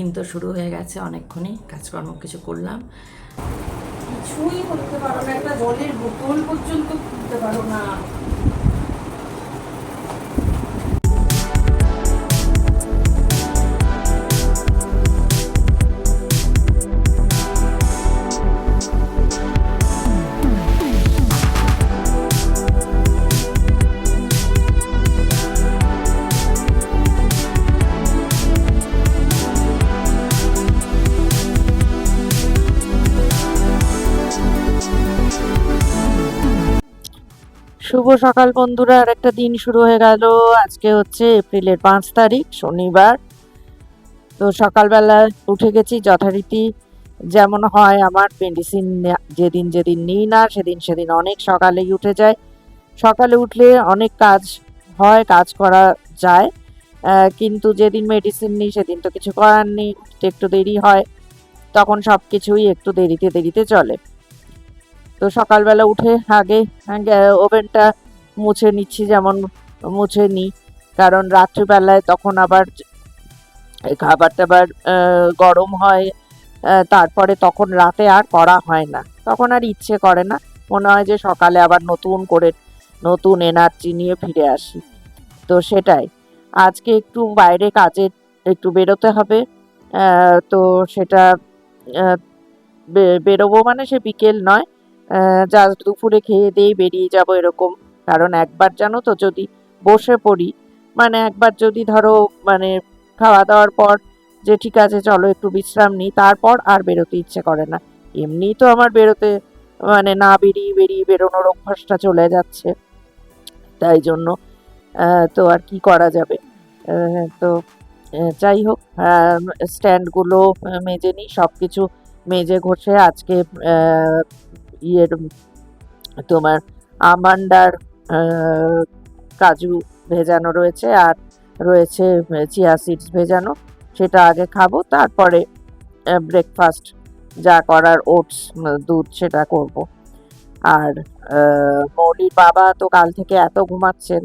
দিন তো শুরু হয়ে গেছে, অনেকক্ষণই কাজকর্ম কিছু করলাম। কিছুই করতে পারো না, একটা জলের বোতল পর্যন্ত খুলতে পারো না। শুভ সকাল বন্ধুরা আর একটা দিন শুরু হয়ে গেল। আজকে হচ্ছে এপ্রিলের পাঁচ তারিখ, শনিবার। তো সকালবেলা উঠে গেছি যথারীতি। যেমন হয় আমার মেডিসিন যেদিন যেদিন নিই না, সেদিন সেদিন অনেক সকালেই উঠে যায়। সকালে উঠলে অনেক কাজ হয়, কাজ করা যায়। কিন্তু যেদিন মেডিসিন নিই, সেদিন তো কিছু করার নেই, একটু দেরি হয়। তখন সব কিছুই একটু দেরিতে দেরিতে চলে। তো সকালবেলা উঠে আগে ওভেনটা মুছে নিচ্ছি, যেমন মুছে নিই কারণ রাত্রিবেলায় তখন আবার খাবার টাবার গরম হয় তারপরে তখন রাতে আর করা হয় না। তখন আর ইচ্ছে করে না। মনে হয় যে সকালে আবার নতুন করে, নতুন এনার্জি নিয়ে ফিরে আসি। তো সেটাই। আজকে একটু বাইরে কাজে একটু বেরোতে হবে। তো সেটা বেরোবো মানে সে বিকেল নয়। জাস্ট দুপুরে খেয়ে দিয়ে বেরিয়ে যাব এরকম। কারণ একবার জানো তো যদি বসে পড়ি মানে একবার যদি ধরো মানে খাওয়া দাওয়ার পর যে ঠিক আছে, চলো একটু বিশ্রাম নিই, তারপর আর বেরোতে ইচ্ছে করে না। এমনি তো আমার বেরোতে মানে না বেরিয়ে বেরিয়ে বেরোনোর অভ্যাসটা চলে যাচ্ছে। তাই জন্য তো আর কি করা যাবে? তো যাই হোক স্ট্যান্ডগুলো মেজে নিই সব কিছু মেজে ঘষে আজকে ইয়ের তোমার আমান্ডার কাজু ভেজানো রয়েছে আর রয়েছে চিয়া সিডস ভেজানো। সেটা আগে খাব, তারপরে ব্রেকফাস্ট যা করার ওটস দুধ সেটা করব। আর মৌলির বাবা তো কাল থেকে এত ঘুমাচ্ছেন,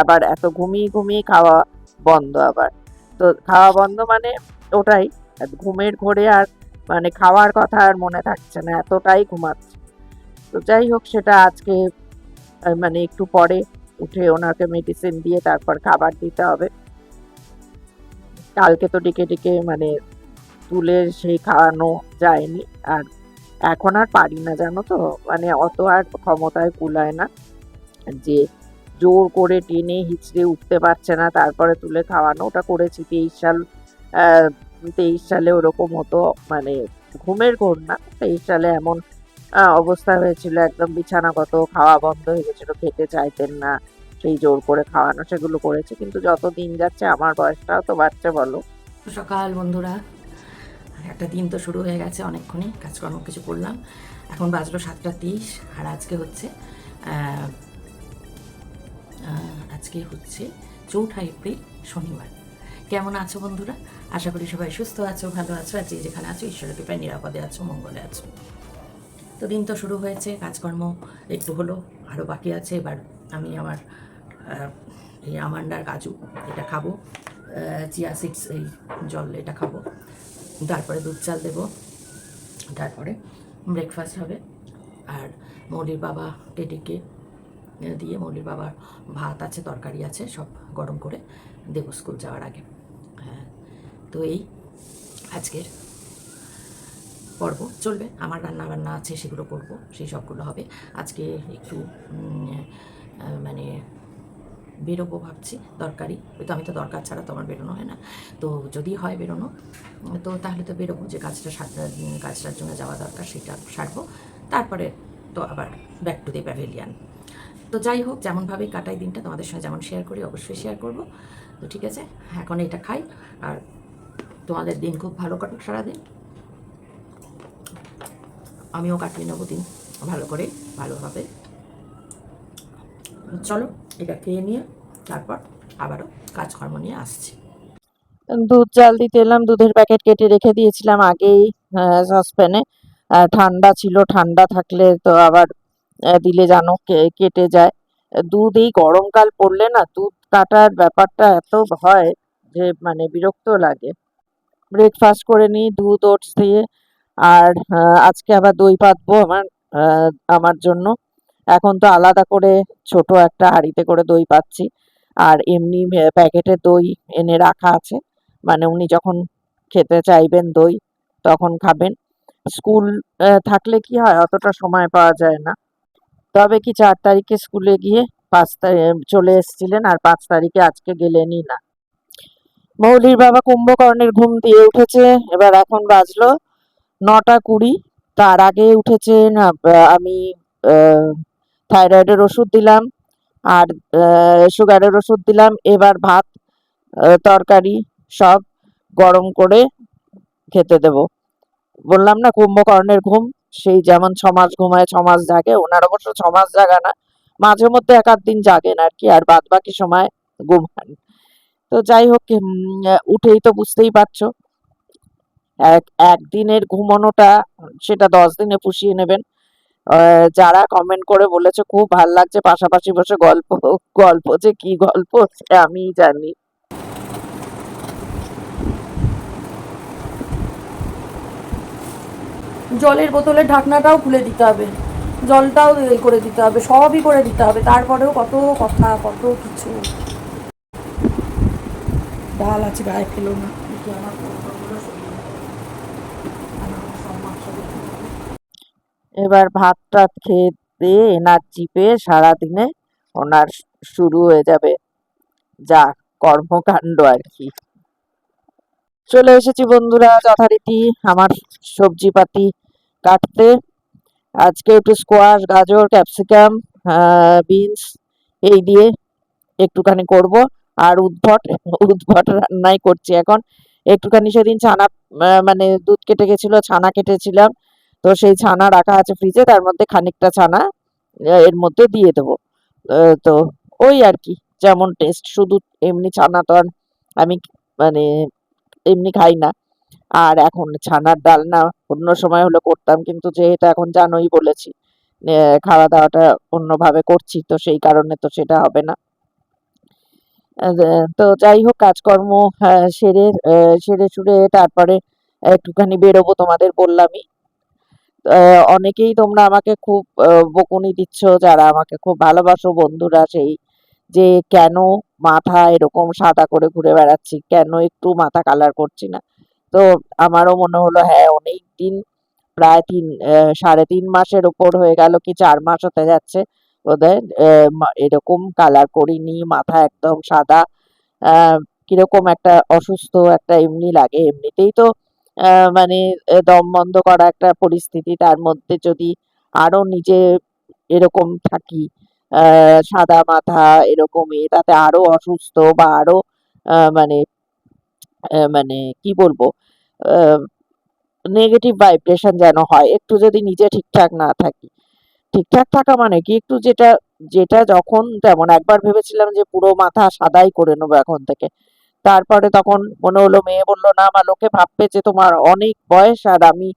আবার এত ঘুমিয়ে ঘুমিয়ে খাওয়া বন্ধ আবার। তো খাওয়া বন্ধ মানে ওটাই, ঘুমের ঘোরে আর মানে খাওয়ার কথা আর মনে থাকছে না, এতটাই ঘুমাচ্ছে। তো যাই হোক, সেটা আজকে মানে একটু পরে উঠে ওনাকে মেডিসিন দিয়ে তারপর খাবার দিতে হবে। কালকে তো ডেকে ডেকে মানে তুলে সেই খাওয়ানো যায়নি। আর এখন আর পারি না, জানো তো? মানে অত আর ক্ষমতায় কুলায় না। যে জোর করে টেনে হিচড়ে উঠতে পারছে না, তারপরে তুলে খাওয়ানো। ওটা করেছি তেইশ সাল তেইশ সালে ওরকম হতো মানে ঘুমের ঘোর না, তেইশ সালে এমন অবস্থা হয়েছিল, একদম বিছানাগত খাওয়া বন্ধ হয়ে গেছিল, খেতে চাইতেন না, সেই জোর করে খাওয়ানো সেগুলো করেছে, কিন্তু যত দিন যাচ্ছে আমার বয়সটাও তো বাচ্চা বলো। সকাল বন্ধুরা, একটা দিন তো শুরু হয়ে গেছে অনেকক্ষণই, কাজকর্ম কিছু করলাম, এখন বাজলো সাতটা তিরিশ, আর আজকে হচ্ছে আজকে হচ্ছে চৌঠা এপ্রিল শনিবার। কেমন আছো বন্ধুরা? আশা করি সবাই সুস্থ আছো, ভালো আছো, আর যে যেখানে আছো, ঈশ্বরের কৃপায়, নিরাপদে আছো, মঙ্গলে আছো। তো দিন তো শুরু হয়েছে, কাজকর্ম একটু হলো আরও বাকি আছে, এবার আমি আমার এই আমান্ডার কাজু, এটা খাব। চিয়া সিক্স এই জল এটা খাব। তারপরে দুধ চাল দেবো। তারপরে ব্রেকফাস্ট হবে। আর মৌলির বাবা টেডিকে দিয়ে মৌলির বাবার ভাত আছে, তরকারি আছে, সব গরম করে দেবো স্কুল যাওয়ার আগে। তো এই আজকের পর্ব চলবে। আমার রান্না বান্না আছে, সেগুলো করব, সেই সবগুলো হবে। আজকে একটু মানে বেরোবো ভাবছি দরকারি তো আমি তো দরকার ছাড়া তো আমার বেরোনো হয় না। তো যদি হয় বেরোনো, তো তাহলে তো বেরোবো যে কাজটা কাজটার জন্য যাওয়া দরকার, সেটা সারবো। তারপরে তো আবার ব্যাক টু দি প্যাভিলিয়ান তো যাই হোক, যেমনভাবেই কাটাই দিনটা, তোমাদের সঙ্গে যেমন শেয়ার করি, অবশ্যই শেয়ার করব। তো ঠিক আছে, এখন এটা খাই, আর তোমাদের দিন খুব ভালো কাটুক সারাদিন। আমিও কাটিয়ে নেব দিন ভালো করে, ভালোভাবে। চলো, এটা খেয়ে নিয়ে তারপর আবারও কাজকর্ম নিয়ে আসছি। দুধ জাল দিতে এলাম, দুধের প্যাকেট কেটে রেখে দিয়েছিলাম আগেই সসপ্যানে ঠান্ডা ছিল, ঠান্ডা থাকলে তো আবার দিলে জানো কেটে যায়। দুধ এই গরমকাল পড়লে না, দুধ কাটার ব্যাপারটা এত হয় যে মানে বিরক্ত লাগে। ব্রেকফাস্ট করে নিই দুধ, ওটস দিয়ে। আর আজকে আবার দই পাতবো আমার আমার জন্য। এখন তো আলাদা করে ছোট একটা হাঁড়িতে করে দই পাচ্ছি। আর এমনি প্যাকেটে দই এনে রাখা আছে। মানে উনি যখন খেতে চাইবেন দই, তখন খাবেন। স্কুল থাকলে কি হয়, অতটা সময় পাওয়া যায় না। তবে কি চার তারিখে স্কুলে গিয়ে পাঁচ তারিখ চলে এসেছিলেন আর পাঁচ তারিখে আজকে গেলেনই না। মৌলির বাবা কুম্ভকর্ণের ঘুম দিয়ে উঠেছে। এবার এখন বাজলো নটা কুড়ি। তার আগে উঠেছে না আমি থাইরয়েডের ওষুধ দিলাম আর সুগারের ওষুধ দিলাম। এবার ভাত তরকারি সব গরম করে খেতে দেব। বললাম না কুম্ভকর্ণের ঘুম, সেই যেমন ছমাস ঘুমায়, ছমাস জাগে, ওনার অবশ্য ছমাস মাস জাগা না মাঝে মধ্যে এক আধ দিন জাগেন আর কি, আর বাদ বাকি সময় ঘুমান তো যাই হোক উঠেই তো বুঝতেই পারছ। এক, একদিনের ঘুমানোটা, সেটা দশ দিনে পুষিয়ে নেবেন। যারা কমেন্ট করে বলেছে, খুব ভালো লাগছে, পাশাপাশি বসে গল্প গল্প যে কি গল্প, সে আমিই জানি। জলের বোতলের ঢাকনাটাও খুলে দিতে হবে। জলটাও করে দিতে হবে, সবই করে দিতে হবে। তারপরেও কত কথা, কত কিছু। ডাল আছে, গায়ে ফেলো না। এবার ভাত টাত খেয়ে দিয়ে এনার্জি পেয়ে সারাদিনে ওনার শুরু হয়ে যাবে। যা কর্মকাণ্ড আর কি। চলে এসেছি বন্ধুরা যথারীতি আমার সবজিপাতি কাটতে। আজকে একটু স্কোয়াশ গাজর ক্যাপসিকাম বিনস এই দিয়ে একটুখানি করব। আর উদ্ভট উদ্ভট রান্নাই করছি এখন। একটুখানি সেদিন ছানা মানে দুধ কেটে গেছিল, ছানা কেটেছিলাম। তো সেই ছানা রাখা আছে ফ্রিজে তার মধ্যে খানিকটা ছানা এর মধ্যে দিয়ে দেবো। তো ওই আর কি, যেমন টেস্ট শুধু এমনি ছানা তো আর আমি মানে এমনি খাই না। আর এখন ছানার ডালনা অন্য সময় হলে করতাম, কিন্তু যেহেতু এখন জানোই বলেছি খাওয়া দাওয়াটা অন্যভাবে করছি, তো সেই কারণে তো সেটা হবে না। তো যাই হোক, কাজকর্ম সেরে সেরে সুরে তারপরে একটুখানি বেরোবো তোমাদের বললামই। অনেকেই তোমরা আমাকে খুব বকুনি দিচ্ছ, যারা আমাকে খুব ভালোবাসো, বন্ধুরা সেই যে কেন মাথা এরকম সাদা করে ঘুরে বেড়াচ্ছি, কেন একটু মাথা কালার করছি না? তো আমারও মনে হলো হ্যাঁ অনেক দিন প্রায় তিন সাড়ে তিন মাসের ওপর হয়ে গেল কি চার মাস হতে যাচ্ছে। মা- এরকম কালার করিনি, মাথা একদম সাদা। কীরকম একটা অসুস্থ একটা এমনি লাগে। এমনিতেই তো মানে দম বন্ধ করা একটা পরিস্থিতি। তার মধ্যে যদি আরও নিজে এরকম থাকি সাদা মাথা এরকমই তাতে আরও অসুস্থ বা আরও মানে মানে কি বলব নেগেটিভ ভাইব্রেশন যেন হয়। একটু যদি নিজে ঠিকঠাক না থাকি। ঠিকঠাক থাকা মানে কি? একটু যেটা যেটা যখন তেমন একবার ভেবেছিলাম যে পুরো মাথা সাদাই করে নেব এখন থেকে। তারপরে তখন মনে হলো, মেয়ে বলল, না আমার লোকে ভাববে যে তোমার অনেক বয়স আর আমি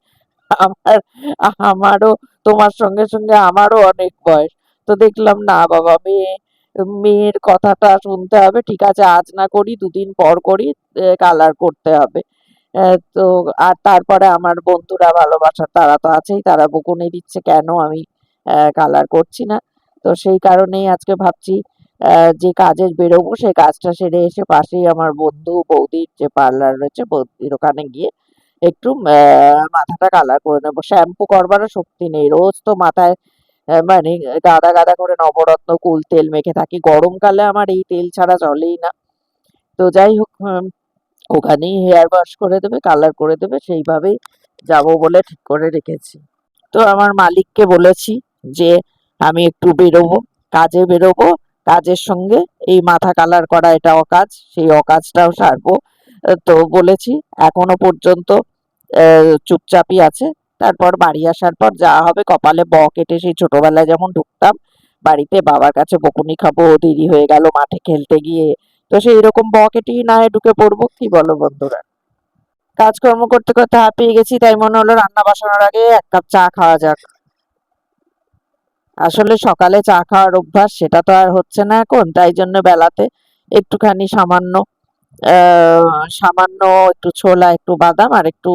আমার, আমারও, তোমার সঙ্গে সঙ্গে আমারও অনেক বয়স। তো দেখলাম, না বাবা, মেয়ে, মেয়ের কথাটা শুনতে হবে, ঠিক আছে, আজ না করি, দুদিন পর করি কালার করতে হবে। তো, আর তারপরে আমার বন্ধুরা ভালোবাসার তারা তো আছেই, তারা বকুনি দিচ্ছে, কেন আমি কালার করছি না। তো সেই কারণেই আজকে ভাবছি যে কাজে বেরোবো সেই কাজটা সেরে এসে পাশেই আমার বন্ধু, বৌদির যে পার্লার রয়েছে, বৌদির ওখানে গিয়ে একটু মাথাটা কালার করে নেব। শ্যাম্পু করবারও শক্তি নেই। রোজ তো মাথায় মানে গাদা গাদা করে নবরত্ন, কুল তেল মেখে থাকি। গরমকালে আমার এই তেল ছাড়া চলেই না। তো যাই হোক ওখানেই হেয়ার ওয়াশ করে দেবে কালার করে দেবে, সেইভাবেই যাব বলে ঠিক করে রেখেছি। তো আমার মালিককে বলেছি যে আমি একটু বেরোবো, কাজে বেরোবো, কাজের সঙ্গে এই মাথা কালার করা এটা অকাজ, সেই অকাজটাও সারবো। তো বলেছি, এখনও পর্যন্ত চুপচাপই আছে। তারপর বাড়ি আসার পর যা হবে, কপালে ব কেটে সেই ছোটবেলায় যেমন ঢুকতাম, বাড়িতে বাবার কাছে বকুনি খাব, দেরি হয়ে গেল মাঠে খেলতে গিয়ে। তো সেই রকম ব কেটেই না ঢুকে পড়ব, কি বলো বন্ধুরা? কাজকর্ম করতে করতে হাঁপিয়ে গেছি, তাই মনে হলো রান্না বসানোর আগে এক কাপ চা খাওয়া যাক। আসলে সকালে চা খাওয়ার অভ্যাস সেটা তো আর হচ্ছে না এখন, তাই জন্য বেলাতে একটুখানি সামান্য সামান্য একটু ছোলা, একটু বাদাম আর একটু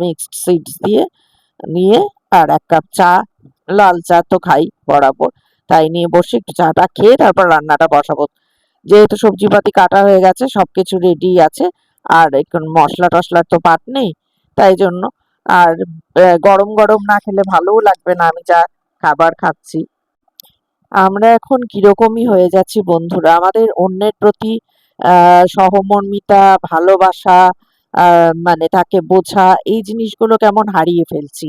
মিক্সড সিডস দিয়ে নিয়ে আর এক কাপ চা, লাল চা তো খাই বরাবর। তাই নিয়ে বসে একটু চাটা খেয়ে তারপর রান্নাটা বসাবো। যেহেতু সবজিপাতি কাটা হয়ে গেছে, সবকিছু রেডি আছে আর এখন মশলা টশলার তো পাট নেই, তাই জন্য। আর গরম গরম না খেলে ভালোও লাগবে না, আমি যা খাবার খাচ্ছি। আমরা এখন কিরকমই হয়ে যাচ্ছি বন্ধুরা? আমাদের অন্যের প্রতি সহমর্মিতা, ভালোবাসা মানে তাকে বোঝা, এই জিনিসগুলো কেমন হারিয়ে ফেলছি?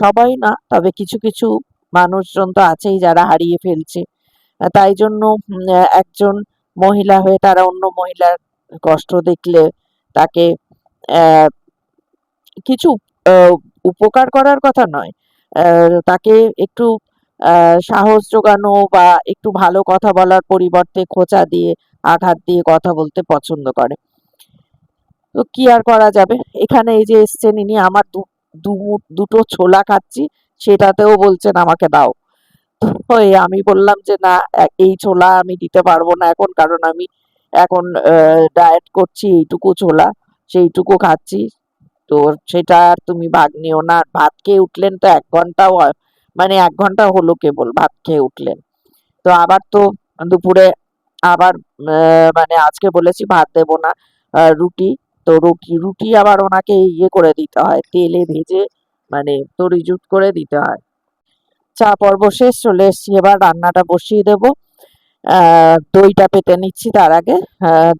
সবাই না, তবে কিছু কিছু মানুষজন তো আছেই যারা হারিয়ে ফেলছে। তাই জন্য একজন মহিলা হয়ে তারা অন্য মহিলার কষ্ট দেখলে তাকে কিছু উপকার করার কথা নয়। তাকে একটু সাহস জোগানো বা একটু ভালো কথা বলার পরিবর্তে খোঁচা দিয়ে, আঘাত দিয়ে কথা বলতে পছন্দ করে। তো কি আর করা যাবে? এখানে এই যে এসছেন ইনি, আমার দুটো ছোলা খাচ্ছি, সেটাতেও বলছেন আমাকে দাও। তো আমি বললাম যে, না এই ছোলা আমি দিতে পারব না এখন, কারণ আমি এখন ডায়েট করছি, এইটুকু ছোলা, সেইটুকু খাচ্ছি তো সেটা আর তুমি ভাগ নিও না। ভাত খেয়ে উঠলেন তো এক ঘন্টাও মানে এক ঘণ্টা হলো কেবল ভাত খেয়ে উঠলেন। তো আবার তো দুপুরে আবার মানে আজকে বলেছি ভাত দেবো না রুটি। তো রুটি রুটি আবার ওনাকে ইয়ে করে দিতে হয়, তেলে ভেজে মানে তরিজুত করে দিতে হয়। চা পর্ব শেষ, চলে এসছি এবার, রান্নাটা বসিয়ে দেব। দইটা পেতে নিচ্ছি তার আগে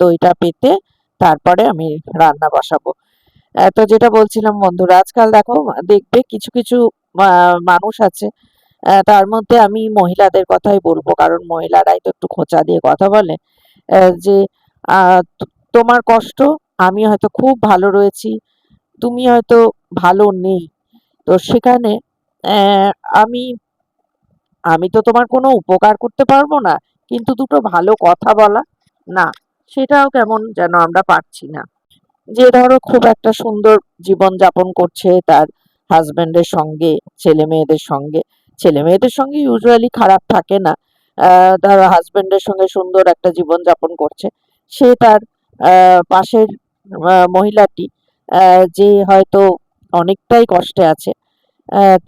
দইটা পেতে তারপরে আমি রান্না বসাবো। তো যেটা বলছিলাম বন্ধুরা, আজকাল দেখো, দেখবে কিছু কিছু মানুষ আছে তার মধ্যে আমি মহিলাদের কথাই বলব, কারণ মহিলারাই তো একটু খোঁচা দিয়ে কথা বলে যে তোমার কষ্ট, আমি হয়তো খুব ভালো রয়েছি, তুমি হয়তো ভালো নেই। তো সেখানে আমি আমি তো তোমার কোনো উপকার করতে পারব না, কিন্তু দুটো ভালো কথা বলা, না, সেটাও কেমন যেন আমরা পারছি না। যে ধরো খুব একটা সুন্দর জীবন যাপন করছে তার হাজবেন্ডের সঙ্গে, ছেলে মেয়েদের সঙ্গে। ছেলে মেয়েদের সঙ্গে ইউজুয়ালি খারাপ থাকে না। ধরো হাজবেন্ডের সঙ্গে সুন্দর একটা জীবন যাপন করছে। সে তার পাশের মহিলাটি যে হয়তো অনেকটাই কষ্টে আছে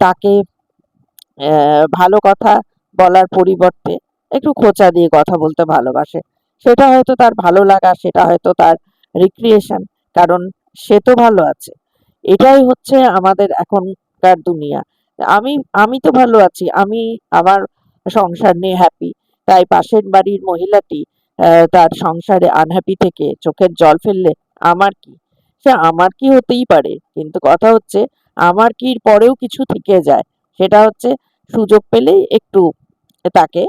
তাকে ভালো কথা বলার পরিবর্তে একটু খোঁচা দিয়ে কথা বলতে ভালোবাসে। সেটা হয়তো তার ভালো লাগা, সেটা হয়তো তার রিক্রিয়েশন কারণ সে তো ভালো আছে। এটাই হচ্ছে আমাদের এখনকার দুনিয়া। আমি আমি তো ভালো আছি, আমি আমার সংসার নিয়ে হ্যাপি তাই পাশের বাড়ির মহিলাটি তার সংসারে আনহ্যাপি থেকে চোখের জল ফেললে আমার কি? সে আমার কি হতেই পারে? কিন্তু কথা হচ্ছে, আমার কির পরেও কিছু থেকে যায়? সেটা হচ্ছে, সুযোগ পেলেই একটু তাকে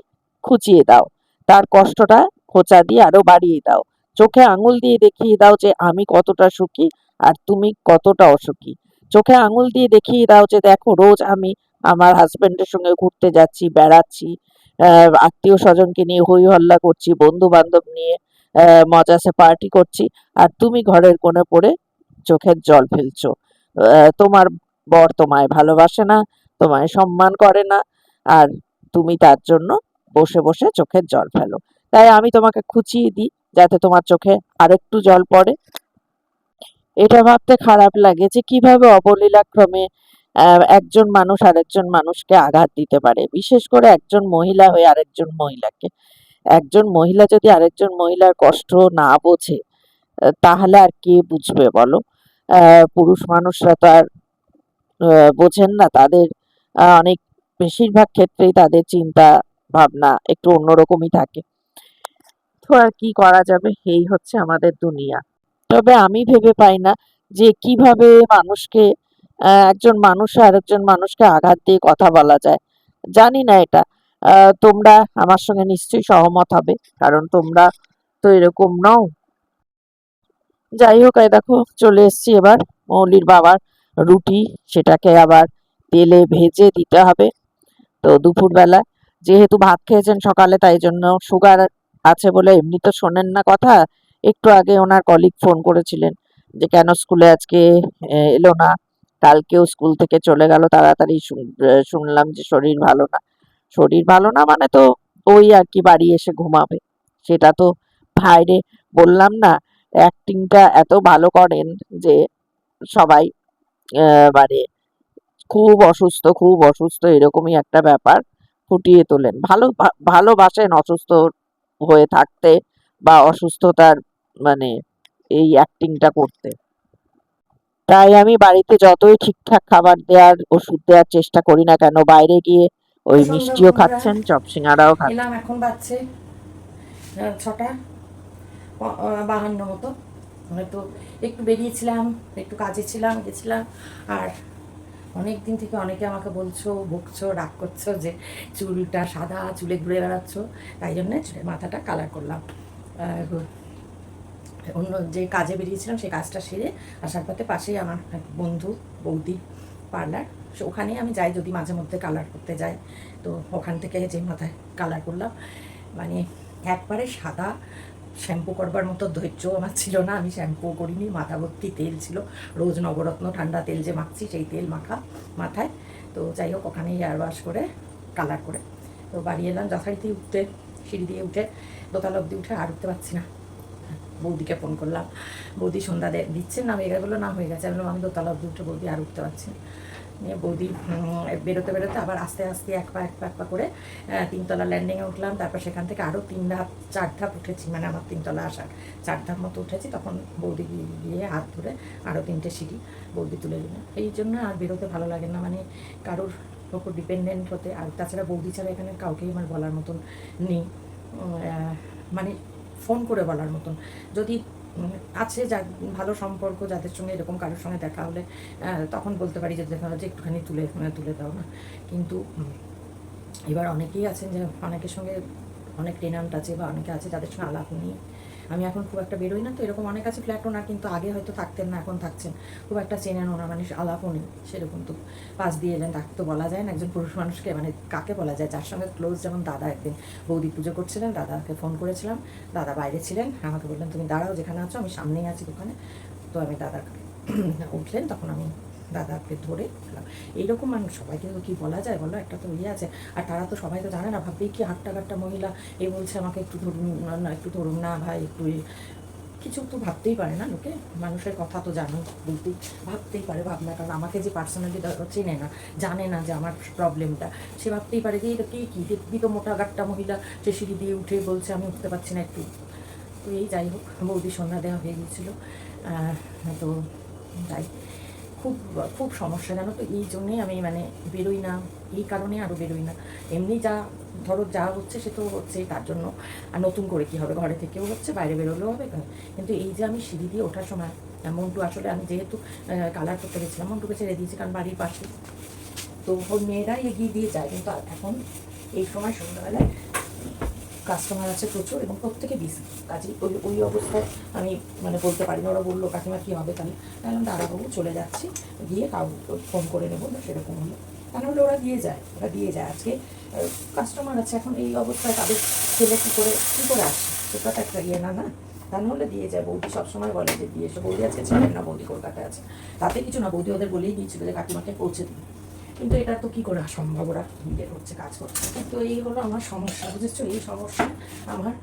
খুঁচিয়ে দাও। তার কষ্টটা খোঁচা দিয়ে আরও বাড়িয়ে দাও। চোখে আঙুল দিয়ে দেখিয়ে দাও যে আমি কতটা সুখী আর তুমি কতটা অসুখী। চোখে আঙুল দিয়ে দেখিয়ে দাও যে দেখো, রোজ আমি আমার হাজবেন্ডের সঙ্গে ঘুরতে যাচ্ছি, বেড়াচ্ছি আত্মীয় স্বজনকে নিয়ে হই হল্লা করছি বন্ধু বান্ধব নিয়ে মজাসে পার্টি করছি আর তুমি ঘরের কোণে পড়ে চোখের জল ফেলছো। তোমার বর তোমায় ভালোবাসে না, তোমায় সম্মান করে না আর তুমি তার জন্য বসে বসে চোখের জল ফেলো। তাই আমি তোমাকে খুঁচিয়ে দিই। যাতে তোমার চোখে আরেকটু জল পড়ে। এটা ভাবতে খারাপ লাগে যে কীভাবে অবলীলাক্রমে একজন মানুষ আরেকজন মানুষকে আঘাত দিতে পারে। বিশেষ করে একজন মহিলা হয়ে আরেকজন মহিলাকে। একজন মহিলা যদি আরেকজন মহিলার কষ্ট না বোঝে, তাহলে আর কে বুঝবে বলো? পুরুষ মানুষরা তো আর বোঝেন না। তাদের অনেক বেশিরভাগ ক্ষেত্রেই তাদের চিন্তা ভাবনা একটু অন্যরকমই থাকে। তো আর কি করা যাবে, এই হচ্ছে আমাদের দুনিয়া। তবে আমি ভেবে পাই না যে কীভাবে মানুষকে একজন মানুষ আরেকজন মানুষকে আঘাত দিয়ে কথা বলা যায়। জানি না এটা। তোমরা আমার সঙ্গে নিশ্চয়ই সহমত হবে, কারণ তোমরা তো এরকম নও। যাই হোক, এই দেখো, চলে এসেছি এবার। মৌলির বাবার রুটি, সেটাকে আবার তেলে ভেজে দিতে হবে। তো দুপুরবেলা, যেহেতু ভাত খেয়েছেন সকালে, তাই জন্য সুগার আছে বলে এমনি তো শোনেন না কথা। একটু আগে ওনার কলিগ ফোন করেছিলেন যে, কেন স্কুলে আজকে এলো না? কালকেও স্কুল থেকে চলে গেল, তাড়াতাড়ি শুন- শুনলাম যে শরীর ভালো না। শরীর ভালো না মানে তো ওই আর কি, বাড়ি এসে ঘুমাবে। সেটা তো ভাইরে বললাম না অ্যাক্টিংটা এত ভালো করেন যে, সবাই মানে খুব অসুস্থ খুব অসুস্থ, এরকমই একটা ব্যাপার ফুটিয়ে তোলেন। ভালো ভালোবাসেন অসুস্থ হয়ে থাকতে বা অসুস্থতার মানে এই অ্যাক্টিংটা করতে। তাই আমি বাড়িতে যতই ঠিকঠাক খাবার দেওয়ার ওষুধ দেওয়ার চেষ্টা করি না কেন বাইরে গিয়ে ওই মিষ্টিও খাচ্ছেন চপ সিঙ্গারাও খাচ্ছেন। এখন বাজছে ছটা বাহান্ন মতো। হয়তো একটু বেরিয়েছিলাম একটু কাজে ছিলাম গেছিলাম আর অনেক দিন থেকে অনেকে আমাকে বলছো, বকছো, রাগ করছ যে চুলটা সাদা, চুলে ঘুরে বেড়াচ্ছ। তাই জন্যে চুলের মাথাটা কালার করলাম। অন্য যে কাজে বেরিয়েছিলাম সেই কাজটা সেরে আসার পথে পাশেই আমার এক বন্ধু, বৌদি, পার্লার, সো ওখানেই আমি যাই যদি মাঝে মধ্যে কালার করতে যাই। তো ওখান থেকে যে মাথায় কালার করলাম মানে একবারে সাদা শ্যাম্পু করবার মতো ধৈর্য আমার ছিল না, আমি শ্যাম্পু করিনি, মাথা ভর্তি তেল ছিল। রোজ নবরত্ন ঠান্ডা তেল যে মাখছি, সেই তেল মাখা মাথায়। তো যাই হোক, ওখানেই এয়ার ওয়াশ করে কালার করে। তো বাড়ি এলাম, যথারীতি উঠতে, সিঁড়ি দিয়ে উঠে, দোতলা অব্দি উঠে আর উঠতে পারছি না। বৌদিকে ফোন করলাম। বৌদি সন্ধ্যা দিচ্ছেন না, হয়ে বলল না হয়ে গেছে। আমি আমি দোতলা অব্দি উঠে বৌদি আর উঠতে পারছি না। বৌদি বেরোতে বেরোতে আবার আস্তে আস্তে এক পা এক পা এক পা করে তিনতলা ল্যান্ডিংয়ে উঠলাম। তারপর সেখান থেকে আরও তিন ধাপ, চার ধাপ উঠেছি মানে আমার তিনতলা আসার চার ধাপ মতো উঠেছি। তখন বৌদি গিয়ে হাত ধরে আরও তিনটে সিঁড়ি বৌদি তুলে দিল এই জন্য আর বেরোতে ভালো লাগে না মানে কারোর ওপর ডিপেন্ডেন্ট হতে। আর তাছাড়া বৌদি ছাড়া এখানে কাউকেই আমার বলার মতন নেই। মানে ফোন করে বলার মতন। যদি আছে যা, ভালো সম্পর্ক, যাদের সঙ্গে এরকম কারোর সঙ্গে দেখা হলে তখন বলতে পারি যে, দেখা, যে একটুখানি তুলে তুলে দাও না। কিন্তু এবার অনেকেই আছেন যে, অনেকের সঙ্গে অনেক টেনান্ট আছে বা অনেকে আছে যাদের সঙ্গে আলাপ নেই। আমি এখন খুব একটা বেরোই না তো, এরকম অনেক আছে ফ্ল্যাট ওনার কিন্তু আগে হয়তো থাকতেন না, এখন থাকছেন। খুব একটা চেনেন ওনার মানে আলাপও নেই, সেরকম তো। পাশ দিয়ে এলেন, তাকে তো বলা যায় না, একজন পুরুষ মানুষকে মানে কাকে বলা যায়? যার সঙ্গে ক্লোজ যেমন দাদা একদিন বৌদি পুজো করছিলেন, দাদাকে ফোন করেছিলাম, দাদা বাইরে ছিলেন, আমাকে বললেন, তুমি দাঁড়াও যেখানে আছো, আমি সামনেই আছি দোকানে। তো আমি দাদার উঠলেন, তখন আমি দাদাকে ধরে উঠলাম এইরকম মানুষ সবাইকে তো কি বলা যায় বলো? একটা তো ইয়ে আছে। আর তারা তো সবাই তো জানে না ভাববেই কি হাট্টা কাট্টা মহিলা। এ বলছে আমাকে একটু ধরুন না, একটু ধরুন না ভাই একটু কিছু তো ভাবতেই পারে না লোকে। মানুষের কথা তো জানো বলতেই ভাবতেই পারে ভাবনা। কারণ আমাকে যে পার্সোনালি চেনে না জানে না যে আমার প্রবলেমটা সে ভাবতেই পারে যে এটা কে কী দেখবি তো মোটা গাট্টা মহিলা সে সিঁড়ি দিয়ে উঠে বলছে আমি উঠতে পারছি না একটু। তো এই যাই হোক বৌদি সন্ধ্যা দেওয়া হয়ে গিয়েছিল। তো যাই। খুব খুব সমস্যা জানো তো? এই জন্যেই আমি মানে বেরোই না। এই কারণে আরও বেরোই না। এমনি যা, ধরো যা হচ্ছে সে তো হচ্ছেই তার জন্য। আর নতুন করে কি হবে? ঘরে থেকেও হচ্ছে, বাইরে বেরোলেও হবে কিন্তু এই যে আমি সিঁড়ি দিয়ে ওঠার সময় মন্টু আসলে আমি যেহেতু কালার করতে গেছিলাম, মন্টুকে ছেড়ে দিয়েছি কারণ বাড়ির পাশে। তো ওর মেয়েরাই এগিয়ে দিয়ে যায়। কিন্তু এখন এই সময় সন্ধ্যাবেলায় কাস্টমার আছে প্রচুর এবং প্রত্যেকে বিজি কাজে ওই ওই অবস্থায় আমি মানে বলতে পারি না ওরা বলল, কাকিমা, কী হবে তাহলে? তাহলে আমি দাঁড়াবাবু চলে যাচ্ছি, গিয়ে কাউ ফোন করে নেব, না সেরকম হলো। তা নাহলে ওরা দিয়ে যায়, ওরা দিয়ে যায় আজকে। কাস্টমার আছে, এখন এই অবস্থায় তাদের ছেলে কী করে কী করে আসে? সেটা তো একটা ইয়ে না না, তা নাহলে দিয়ে যায়। বৌদি সবসময় বলে যে, দিয়ে এসে। বৌদি আছে ছিলেন না, বৌদি কলকাতায় আছে। তাতে কিছু না, বৌদি ওদের বলেই দিয়েছিল যে, কাকিমাকে পৌঁছে দিই কিন্তু এটা তো কি করে সম্ভব? ওরা নিজে করছে কাজ করছে। তো এই হলো আমার সমস্যা, বুঝেছ? এই সমস্যা আমার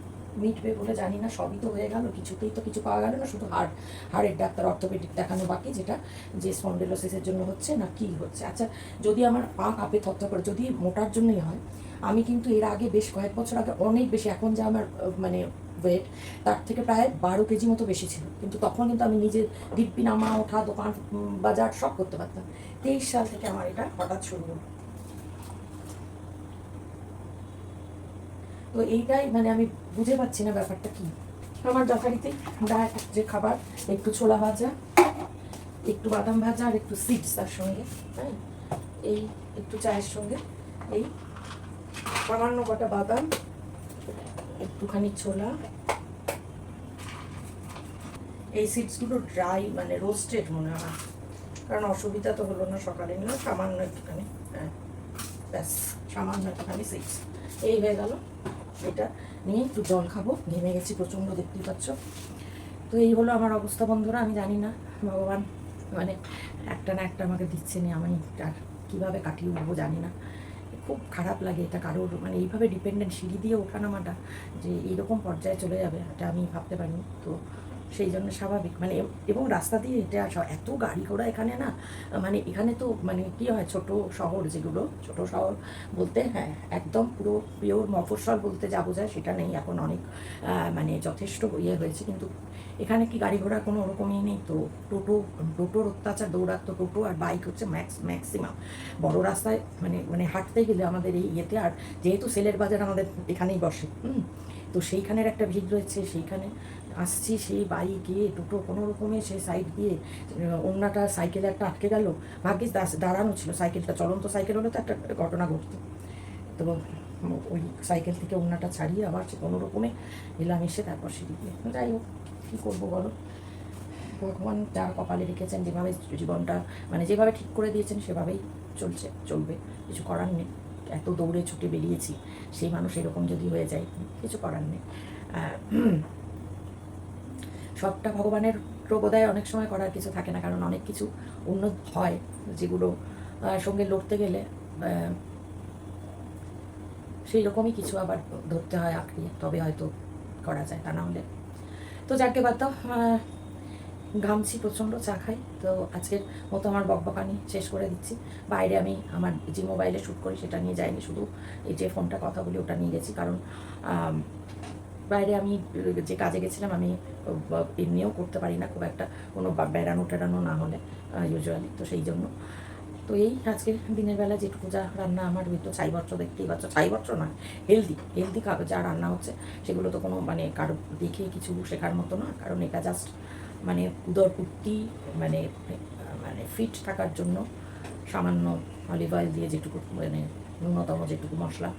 মিটবে বলে জানি না, সবই তো হয়ে গেল, কিছুতেই তো কিছু পাওয়া গেল না, শুধু হাড়, হাড়ের ডাক্তার, অর্থোপেডিক দেখানো বাকি, যেটা যে স্পন্ডেলোসিসের জন্য হচ্ছে না, কি হচ্ছে? আচ্ছা যদি আমার পা কাঁপে থরথর করে, যদি মোটার জন্যই হয়, আমি কিন্তু এর আগে বেশ কয়েক বছর আগে অনেক বেশি, এখন যে আমার মানে ওয়েট তার থেকে প্রায় বারো কেজি মতো বেশি ছিল। কিন্তু তখন কিন্তু আমি নিজে দিব্যি নামা, ওঠা, দোকান বাজার সব করতে পারতাম। তেইশ সাল থেকে আমার এটা হঠাৎ শুরু হলো। তো এইটাই মানে আমি বুঝে পাচ্ছি না ব্যাপারটা কি। আমার যথারীতি যে খাবার, একটু ছোলা ভাজা, একটু বাদাম ভাজা আর একটু সিডস তার সঙ্গে হ্যাঁ? এই একটু চায়ের সঙ্গে, এই সামান্য কটা বাদাম একটুখানি ছোলা। এই সিডসগুলো ড্রাই মানে রোস্টেড মনে হয়। কারণ অসুবিধা তো হলো না সকালে নিলে সামান্য একটুখানি। হ্যাঁ ব্যাস, সামান্য একটুখানি সিডস এই হয়ে গেল। এটা নিয়ে একটু জল খাব। ঘেমে গেছি, প্রচণ্ড দেখতেই পাচ্ছ। তো এই হলো আমার অবস্থা বন্ধুরা, আমি জানি না। ভগবান মানে একটা না একটা আমাকে দিচ্ছে না আমি আর কীভাবে কাটিয়ে উঠবো জানি না। খুব খারাপ লাগে, এটা কারোর মানে এইভাবে ডিপেন্ডেন্ট সিঁড়ি দিয়ে ওঠানো মাটা যে এইরকম পর্যায়ে চলে যাবে, এটা আমি ভাবতে পারিনি। তো সেই জন্য স্বাভাবিক। মানে এবং রাস্তা দিয়ে হেঁটে আসা, এত গাড়ি ঘোড়া এখানে না মানে এখানে তো মানে কি হয়, ছোট শহর যেগুলো, ছোট শহর বলতে হ্যাঁ একদম পুরো পিওর মফস্বল বলতে যা বোঝায় সেটা নেই, এখন অনেক মানে যথেষ্ট ইয়ে হয়েছে, কিন্তু এখানে কি গাড়ি ঘোড়া কোনো ওরকমই নেই, তো টোটো, টোটোর অত্যাচার দৌড়াতো টোটো আর বাইক হচ্ছে ম্যাক্স, ম্যাক্সিমাম। বড় রাস্তায় মানে মানে হাঁটতে গেলে আমাদের এই ইয়েতে আর, যেহেতু সেলের বাজার আমাদের এখানেই বসে, হুম, তো সেইখানের একটা ভিড় রয়েছে, সেইখানে আসছি সেই বাড়ি গিয়ে দুটো কোনো রকমে সে সাইড দিয়ে অন্যটা সাইকেলে একটা আটকে গেল। ভাগ্যিস দাঁড়ানো ছিল। সাইকেলটা চলন্ত সাইকেল হলে তো একটা ঘটনা ঘটতো। তো ওই সাইকেল থেকে অন্যটা ছাড়িয়ে আবার সে কোনো রকমে এলাম এসে তারপর সিঁড়ি দিয়ে। যাই হোক, কী করব বলো? ভগবান যার কপালে রেখেছেন, যেভাবে জীবনটা মানে যেভাবে ঠিক করে দিয়েছেন, সেভাবেই চলছে, চলবে। কিছু করার নেই। এত দৌড়ে ছুটে বেরিয়েছি, সেই মানুষ এরকম যদি হয়ে যায়, কিছু করার নেই। সবটা ভগবানের প্রবোধায় অনেক সময় করার কিছু থাকে না, কারণ অনেক কিছু উন্নত হয় যেগুলো সঙ্গে লড়তে গেলে সেই রকমই কিছু আবার ধরতে হয় আঁকড়িয়ে তবে হয়তো করা যায় তা না হলে। তো যাকে বাদ দাও ঘামছি প্রচণ্ড, চা খাই। তো আজকের মতো আমার বকবকানি শেষ করে দিচ্ছি। বাইরে আমি আমার যে মোবাইলে শ্যুট করি সেটা নিয়ে যাইনি, শুধু এই যে ফোনটা কথা বলি ওটা নিয়ে গেছি, কারণ বাইরে আমি, যে কাজে গেছিলাম, আমি এমনিও করতে পারি না, খুব একটা কোনো বেড়ানো টেড়ানো না হলে ইউজুয়ালি তো সেই জন্য। তো এই আজকে দিনের বেলা যেটুকু যা রান্না আমার, ওই তো ছাই দেখতেই পাচ্ছ। ছাই বচ্চ না হেলদি হেলদি খাবে যা রান্না হচ্ছে, সেগুলো তো কোনো মানে কারও দেখে কিছু শেখার মতো না, কারণ এটা জাস্ট মানে উদরপূর্তি মানে মানে ফিট থাকার জন্য সামান্য অলিভ অয়েল দিয়ে যেটুকু মানে ন্যূনতম যেটুকু মশলা,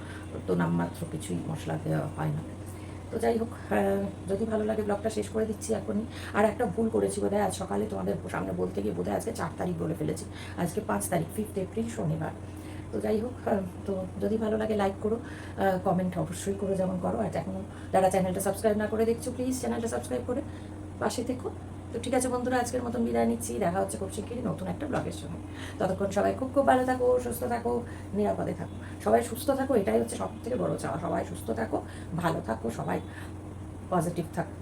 তো নামমাত্র কিছুই মশলা দেওয়া হয় না। তো যাই হোক আহ, যদি ভালো লাগে ব্লগটা শেষ করে দিচ্ছি এখনই। আর একটা ভুল করেছি বোধহয় আজ সকালে তোমাদের সামনে বলতে গিয়ে বোধহয় আজকে চার তারিখ বলে ফেলেছি। আজকে পাঁচ তারিখ ফিফথ এপ্রিল শনিবার। তো যাই হোক আহ, তো যদি ভালো লাগে লাইক করো কমেন্ট অবশ্যই করো যেমন করো। আর এখনও যারা চ্যানেলটা সাবস্ক্রাইব না করে দেখছ প্লিজ চ্যানেলটা সাবস্ক্রাইব করে পাশে থেকো। তো ঠিক আছে বন্ধুরা, আজকের মতন বিদায় নিচ্ছি। দেখা হচ্ছে খুব শিগগিরই নতুন একটা ব্লগের সঙ্গে। ততক্ষণ সবাই খুব খুব ভালো থাকো, সুস্থ থাকো, নিরাপদে থাকো। সবাই সুস্থ থাকো, এটাই হচ্ছে সব থেকে বড় চাওয়া। সবাই সুস্থ থাকো, ভালো থাকো, সবাই পজিটিভ থাকো।